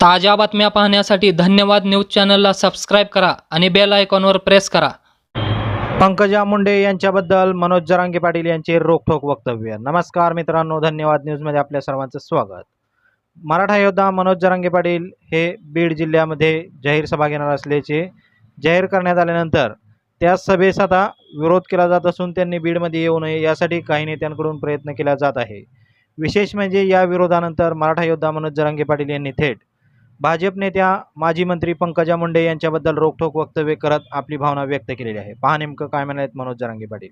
ताज्या बातम्या पाहण्यासाठी धन्यवाद न्यूज चॅनलला सबस्क्राईब करा आणि बेल आयकॉनवर प्रेस करा. पंकजा मुंडे यांच्याबद्दल मनोज जरांगे पाटील यांचे रोखठोक वक्तव्य. नमस्कार मित्रांनो धन्यवाद न्यूजमध्ये आपल्या सर्वांचं स्वागत. मराठा योद्धा मनोज जरांगे पाटील हे बीड जिल्ह्यामध्ये जाहीर सभा घेणार असल्याचे जाहीर करण्यात आल्यानंतर त्या सभेस आता विरोध केला जात असून त्यांनी बीडमध्ये येऊ नये यासाठी काही नेत्यांकडून प्रयत्न केला जात आहे. विशेष म्हणजे या विरोधानंतर मराठा योद्धा मनोज जरांगे पाटील यांनी थेट भाजप नेत्या माजी मंत्री पंकजा मुंडे यांच्याबद्दल रोखोक वक्तव्य करत आपली भावना व्यक्त केलेली आहे. पहा नेमकं काय म्हणालेत मनोज जरांगे पाटील.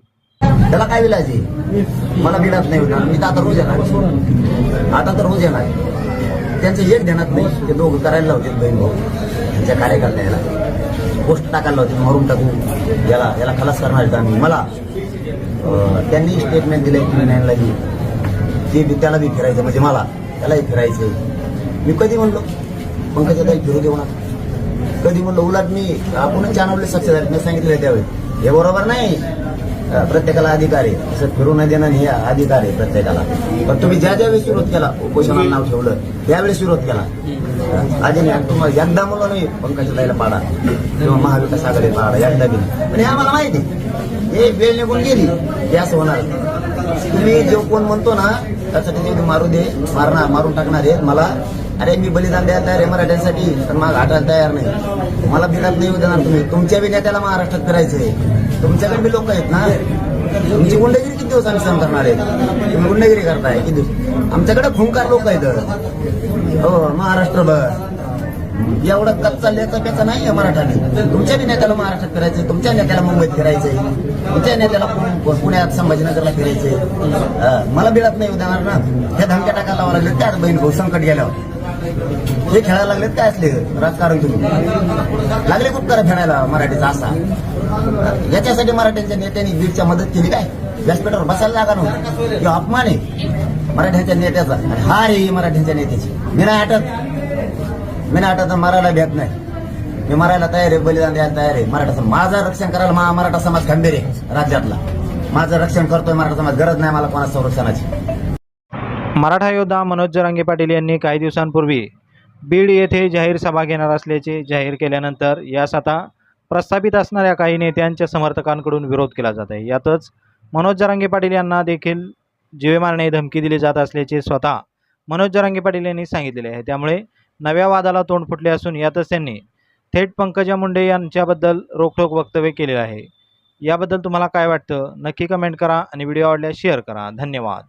त्याला काय विलाज आहे? मला मिळत नाही होणार. मी तर आता रोज येणार. आता तर रोज येणार. त्यांचं एक ध्यानात नाही. ते दोघं करायला लावते बहीण भाऊ. त्यांच्या कार्यकर्त्याला पोस्ट टाकायला लावते मारून टाकू. याला याला खलास करणार आम्ही. मला त्यांनी स्टेटमेंट दिलं की नाही ते त्याला बी फिरायचं. म्हणजे मला. त्यालाही फिरायचं मी कधी म्हणलो? पंकजाताई फिरू देऊ नका कधी म्हणलं उलट मी आपणच चॅनलले सक्सेस आहेत मी सांगितलं त्यावेळी. हे बरोबर नाही. प्रत्येकाला अधिकार आहे. असं फिरू न देणं हे अधिकार आहे प्रत्येकाला. पण तुम्ही ज्या ज्यावेळेस विरोध केला उपोषणाला नाव ठेवलं त्यावेळेस विरोध केला. अं, अजून तुम्हाला एकदा म्हणून नाही पंकजाताईला पाडा. किंवा महाविकास आघाडी पाडा एकदा बी पण हे आम्हाला माहिती हे वेळ निघून गेली. हे असं होणार. तुम्ही जो कोण म्हणतो ना त्यासाठी मारू दे मारणार मारून टाकणार आहे मला अरे मी बलिदान द्यायला तयार आहे मराठ्यांसाठी तर मला घाटायला तयार नाही. मला बिलात नाही देणार तुम्ही. तुमच्या बी नेत्याला महाराष्ट्रात फिरायचंय तुमच्याकडे बी लोक आहेत ना? तुमची गुंडगिरी किती दिवस आम्ही सहन करणार आहे? तुम्ही गुंडगिरी करताय किती दिवस? आमच्याकडे खुंकार लोक आहेत. हो महाराष्ट्रभर. एवढं कच्चा लेचा त्याचा नाही आहे मराठाने तुमच्या बी नेत्याला महाराष्ट्रात फिरायचं तुमच्या नेत्याला मुंबईत फिरायचंय तुमच्या नेत्याला पुण्यात संभाजीनगरला फिरायचंय मला बिळत नाही देणार ना. हे धमक्या टाकायला लावा लागले. त्याच बहीण भाऊ संकट गेल्यावर. हे खेळायला लागलेत काय असले. राजकारण तुम्ही लागले खूप करा खेळायला मराठीचा असा. याच्यासाठी मराठ्यांच्या नेत्यांनी बीडच्या मदत केली काय? व्यासपीठावर बसायला लागा नव्हतं. किंवा अपमान आहे. मराठ्यांच्या नेत्याचा. आणि हार आहे ही मराठ्यांच्या नेत्याची. मी नाही आटत मी नाही आटत मरायला मारायला भेट नाही. मी मारायला तयार आहे बलिदान द्यायला तयार आहे. मराठा माझं रक्षण करायला मा मराठा समाज खंबीर आहे राज्यातला. माझं रक्षण करतोय मराठा समाज. गरज नाही मला कोणा संरक्षणाची. मराठा योद्धा मनोज जरांगे पाटील यांनी काही दिवसांपूर्वी बीड येथे जाहीर सभा घेणार असल्याचे जाहीर केल्यानंतर यास आता प्रस्थापित असणाऱ्या काही नेत्यांच्या समर्थकांकडून विरोध केला जात आहे. यातच मनोज जरांगे पाटील यांना देखील जीवे मारणे धमकी दिली जात असल्याचे स्वतः मनोज जरांगे पाटील यांनी सांगितलेले आहे. त्यामुळे नव्या वादाला तोंड फुटले असून यातच त्यांनी थेट पंकजा मुंडे यांच्याबद्दल रोखठोक वक्तव्य केलेलं आहे. याबद्दल तुम्हाला काय वाटतं? नक्की कमेंट करा आणि व्हिडिओ आवडल्यास शेअर करा. धन्यवाद.